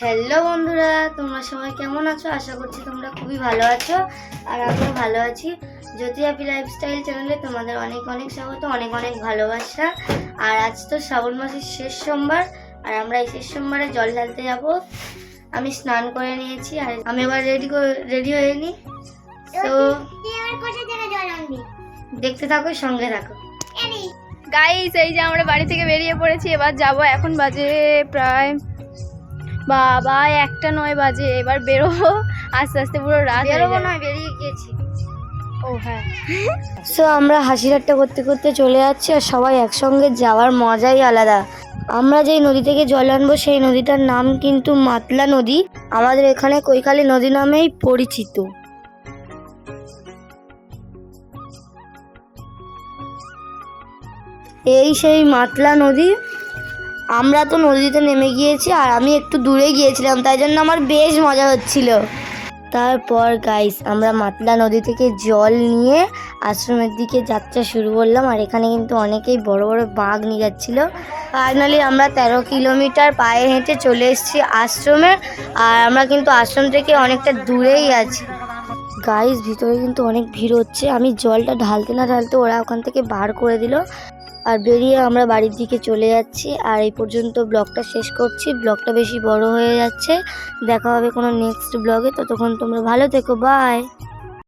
Hello বন্ধুরা, তোমরা সবাই কেমন আছো? আশা করছি তোমরা খুবই ভালো আছো, আর আমিও ভালো আছি। জ্যোতি হ্যাপি লাইফস্টাইল চ্যানেলে তোমাদের অনেক অনেক স্বাগত, অনেক অনেক ভালোবাসা। আর আজ তো শ্রাবণ মাসের শেষ সোমবার, আর আমরা এই শেষ সোমবারে জল ঢালতে যাব। আমি স্নান করে নিয়েছি, আর আমি এবার রেডি রেডি হয়ে নিই তো দেখতে থাকো, সঙ্গে থাকো। গাইস এই যে আমরা বাড়ি থেকে বেরিয়ে পড়েছি, এবার যাব, এখন বাজে প্রায় বাবা একটা নয় বাজে এবার বেরোবো। আস্তে আস্তে পুরো রাত বেরোবো নয় বেরিয়ে গিয়েছি। ও হ্যাঁ। সো আমরা হাসি ঠাট্টা করতে করতে চলে যাচ্ছি আর সবাই একসঙ্গে যাওয়ার মজাই আলাদা। আমরা যেই নদী থেকে জল আনব সেই নদীটার নাম কিন্তু মাতলা নদী। আমাদের এখানে কৈখালী নদী নামেই পরিচিত। এই সেই মাতলা নদী আমরা তো নদীতে নেমে গিয়েছি আর আমি একটু দূরে গিয়েছিলাম, তাই জন্য আমার বেশ মজা হচ্ছিল। তারপর গাইস আমরা মাতলা নদী থেকে জল নিয়ে আশ্রমের দিকে যাত্রা শুরু করলাম আর এখানে কিন্তু অনেকেই বড় বড় বাঘ নিয়ে যাচ্ছিল। ফাইনালি আমরা তেরো কিলোমিটার পায়ে হেঁটে চলে এসেছি আশ্রমে আর আমরা কিন্তু আশ্রম থেকে অনেকটা দূরেই আছি। গাইস ভিতরে কিন্তু অনেক ভিড় হচ্ছে। আমি জলটা ঢালতে না ঢালতে ওরা ওখান থেকে বার করে দিল। আর বেরিয়ে আমরা বাড়ির দিকে চলে যাচ্ছি। আর এই পর্যন্ত ব্লগটা শেষ করছি। ব্লগটা বেশি বড় হয়ে যাচ্ছে। দেখা হবে কোনো নেক্সট ব্লগে। ততক্ষণ তোমরা ভালো থেকো। বাই